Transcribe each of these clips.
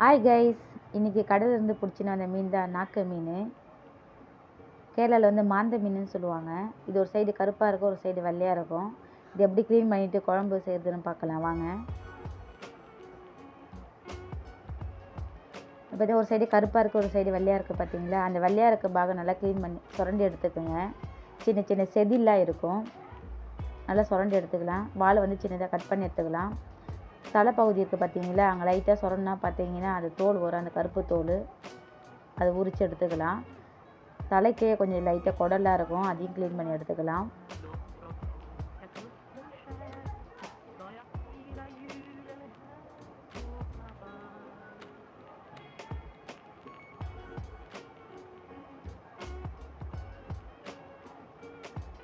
Hi guys இன்றைக்கி கடலிருந்து பிடிச்சின்னு வந்த மீன் தான் நாக்கு மீன். கேரளாவில் வந்து மாந்த மீனுன்னு சொல்லுவாங்க. இது ஒரு சைடு கருப்பாக இருக்கும் ஒரு சைடு வெள்ளையாக இருக்கும். இது எப்படி க்ளீன் பண்ணிவிட்டு குழம்பு செய்கிறதுன்னு பார்க்கலாம். வாங்க. இப்போ ஒரு சைடு கருப்பாக இருக்குது ஒரு சைடு வெள்ளையாக இருக்குது பார்த்தீங்களா அந்த வெள்ளையாக இருக்க பாகம் நல்லா க்ளீன் பண்ணி சுரண்டி எடுத்துக்கோங்க. சின்ன சின்ன செதிலாம் இருக்கும். நல்லா சுரண்டி எடுத்துக்கலாம். வாழை வந்து சின்னதாக கட் பண்ணி எடுத்துக்கலாம். தலைப்பகுதி இருக்குது பார்த்தீங்களா? அங்கே லைட்டாக சுரண்டா பார்த்தீங்கன்னா அது தோல் வரும். அந்த கருப்பு தோல். அதை உரித்து எடுத்துக்கலாம். தலைக்கே கொஞ்சம் லைட்டாக குடலாக இருக்கும். அதையும் க்ளீன் பண்ணி எடுத்துக்கலாம்.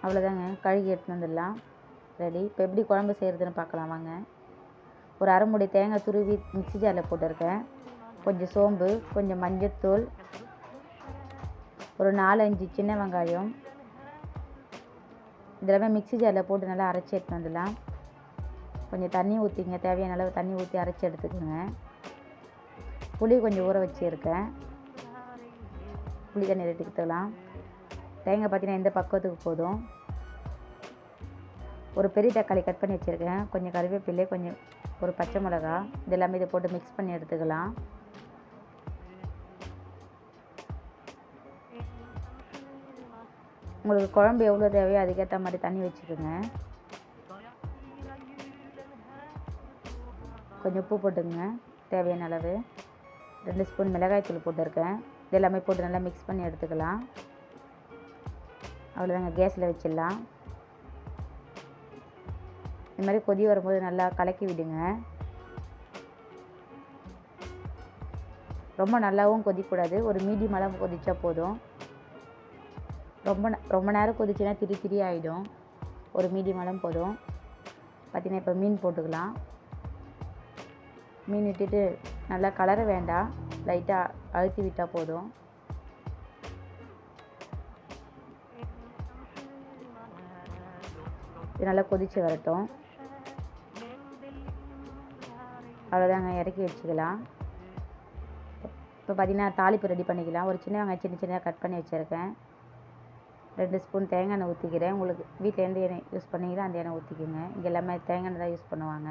அவ்வளோதாங்க கழுகி எடுத்துன்னு வந்துடலாம். ரெடி இப்போ எப்படி குழம்பு செய்கிறதுன்னு பார்க்கலாம். வாங்க. ஒரு அரை மூடி தேங்காய் துருவி மிக்ஸி ஜாரில் போட்டிருக்கேன். கொஞ்சம் சோம்பு கொஞ்சம் மஞ்சத்தூள் ஒரு நாலஞ்சு சின்ன வெங்காயம். இதெல்லாமே மிக்ஸி ஜாரில் போட்டு நல்லா அரைச்சி எடுத்துன்னு வந்துடலாம். கொஞ்சம் தண்ணி ஊற்றிங்க தேவையான அளவு தண்ணி ஊற்றி அரைச்சி எடுத்துக்கோங்க. புளி கொஞ்சம் ஊற வச்சுருக்கேன். புளி தண்ணி எடுத்துக்கலாம் தேங்காய் பார்த்தீங்கன்னா இந்த பக்குவத்துக்கு போதும். ஒரு பெரிய தக்காளி கட் பண்ணி வச்சுருக்கேன். கொஞ்சம் கருவேப்பிலை கொஞ்சம் ஒரு பச்சை மிளகா இது எல்லாமே இதை போட்டு மிக்ஸ் பண்ணி எடுத்துக்கலாம். உங்களுக்கு குழம்பு எவ்வளோ தேவையோ அதுக்கேற்ற மாதிரி தண்ணி வச்சுக்கோங்க. கொஞ்சம் உப்பு போட்டுங்க தேவையான அளவு. ரெண்டு ஸ்பூன் மிளகாய்த்தூள் போட்டிருக்கேன். இது எல்லாமே போட்டு நல்லா மிக்ஸ் பண்ணி எடுத்துக்கலாம். அவ்வளோதாங்க கேஸில் வச்சிடலாம். இந்த மாதிரி கொதி வரும்போது நல்லா கலக்கி விடுங்க. ரொம்ப நல்லாவும் கொதிக்கூடாது. ஒரு மீடியம் அளவு கொதிச்சா போதும். ரொம்ப ரொம்ப நேரம் கொதிச்சுன்னா திரி திரி ஆகிடும் ஒரு மீடியம் அளவு போதும். பார்த்திங்கன்னா இப்போ மீன் போட்டுக்கலாம். மீன் இட்டுட்டு நல்லா கலர வேண்டாம். லைட்டாக அழுத்தி விட்டால் போதும். இது நல்லா கொதித்து வரட்டும். அவ்வளோதாங்க இறக்கி வச்சுக்கலாம். இப்போ பார்த்திங்கன்னா தாளிப்பு ரெடி பண்ணிக்கலாம். ஒரு சின்ன வெங்காயம் சின்ன சின்னதாக கட் பண்ணி வச்சுருக்கேன். ரெண்டு ஸ்பூன் தேங்காய் எண்ணெய் ஊற்றிக்கிறேன் உங்களுக்கு வீட்டில் எந்த எண்ணெய் யூஸ் பண்ணீங்களோ அந்த எண்ணெய் ஊற்றிக்கோங்க இங்கே எல்லாமே தேங்காய் எண்ணெய் தான் யூஸ் பண்ணுவாங்க.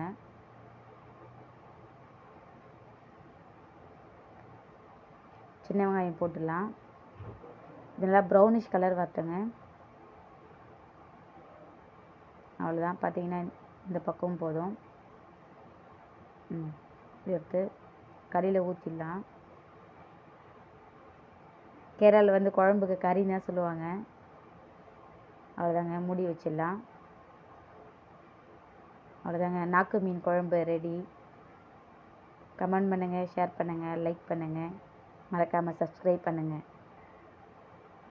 சின்ன வெங்காயம் போட்டுடலாம். இது நல்லா ப்ரௌனிஷ் கலர் வரட்டுங்க. அவ்வளோதான் பார்த்தீங்கன்னா இந்த பக்கமும் போதும். எடுத்து கறியில் ஊற்றிடலாம் கேரளாவில் வந்து குழம்புக்கு கறின்னு தான் சொல்லுவாங்க. அவ்வளோதாங்க மூடி வச்சிடலாம். அவ்வளோதாங்க நாக்கு மீன் குழம்பு ரெடி கமெண்ட் பண்ணுங்கள் ஷேர் பண்ணுங்கள் லைக் பண்ணுங்கள் மறக்காமல் சப்ஸ்கிரைப் பண்ணுங்கள்